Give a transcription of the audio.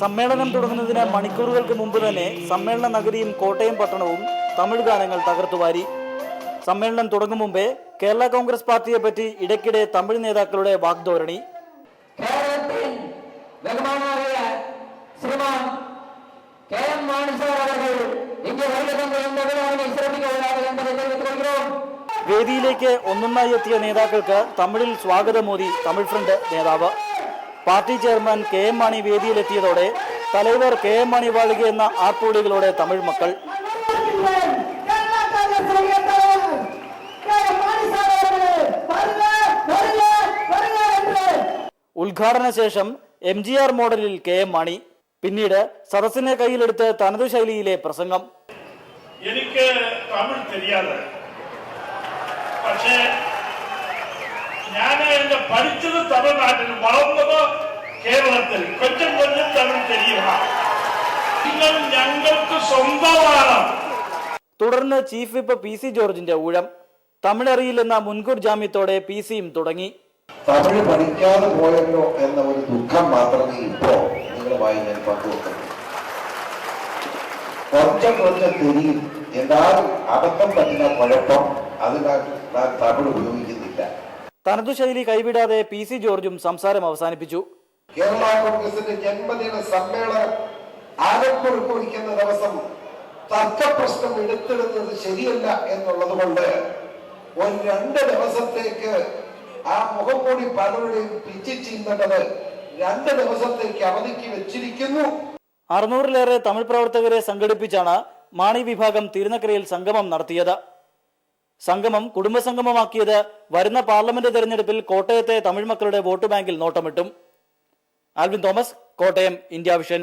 സമ്മേളനം തുടങ്ങുന്നതിന് മണിക്കൂറുകൾക്ക് മുമ്പ് തന്നെ സമ്മേളന നഗരിയും കോട്ടയം പട്ടണവും തമിഴ് ഗാനങ്ങൾ തകർത്തുവാരി സമ്മേളനം തുടങ്ങും മുമ്പേ കേരള കോൺഗ്രസ് പാർട്ടിയെ പറ്റി ഇടയ്ക്കിടെ തമിഴ് നേതാക്കളുടെ വാഗ്ധോരണി വേദിയിലേക്ക് ഒന്നൊന്നായി എത്തിയ നേതാക്കൾക്ക് തമിഴിൽ സ്വാഗതം മോദി തമിഴ് ഫ്രണ്ട് നേതാവ്. Party chairman K M Mani വേദിയിലെത്തിയതോടെ തലൈവർ കെ എം മാണി വാഴുക എന്ന ആർപ്പുവിളികളോടെ തമിഴ് മക്കൾ. ഉദ്ഘാടന ശേഷം എം ജി ആർ മോഡലിൽ കെ എം മാണി. പിന്നീട് സദസ്സിനെ കയ്യിലെടുത്ത് തനതു ശൈലിയിലെ പ്രസംഗം. എനിക്ക് തമിഴ് തെരിയാതെ. പക്ഷേ ഞാൻ എന്റെ പഠിച്ചത് തമിഴ്നാട്ടിൽ വളർന്ന കേരളത്തിൽ കൊച്ചം കൊച്ചം തമിഴ് തെരിയുക നിങ്ങൾ ഞങ്ങൾക്ക് സ്വന്തമാണ്. തുടർന്ന് ചീഫ് വിപ്പ് പി സി ജോർജിന്റെ ഊഴം. തമിഴറിയില്ലെന്ന മുൻകൂർ ജാമ്യത്തോടെ പി സിയും തുടങ്ങി. തമിഴ് പഠിക്കാതെ പോയല്ലോ എന്ന ഒരു ദുഃഖം മാത്രമേ ഇപ്പോ നിങ്ങളുമായി ഞാൻ പങ്കുവെക്കുന്നു കുറച്ചും കുറച്ച് തിരിയും എന്നാലും അബദ്ധം പറ്റുന്ന കുഴപ്പം അത് ഞാൻ തമിഴ് ഉപയോഗിക്കുന്നില്ല. തനതു ശൈലി കൈവിടാതെ പി സി ജോർജും സംസാരം അവസാനിപ്പിച്ചു. കേരള കോൺഗ്രസിന്റെ ജന്മദിന സമ്മേളനം ആലപ്പുഴ കുറിക്കുന്ന ദിവസം തർക്കപ്രശ്നം എടുത്തിടുന്നത് ശരിയല്ല എന്നുള്ളത് കൊണ്ട് ഒരു രണ്ട് ദിവസത്തേക്ക് ആ മുഖംമൂടി പലരുടെയും പിച്ചി ചെയ്യുന്നത് രണ്ട് ദിവസത്തേക്ക് അവധിക്ക് വെച്ചിരിക്കുന്നു. അറുന്നൂറിലേറെ തമിഴ് പ്രവർത്തകരെ സംഘടിപ്പിച്ചാണ് മാണി വിഭാഗം തിരുനക്കരയിൽ സംഗമം നടത്തിയത്. സംഗമം കുടുംബസംഗമമാക്കിയത് വരുന്ന പാർലമെന്റ് തെരഞ്ഞെടുപ്പിൽ കോട്ടയത്തെ തമിഴ് മക്കളുടെ വോട്ട് ബാങ്കിൽ നോട്ടമിട്ടും. Alvin Thomas Kottayam India Vision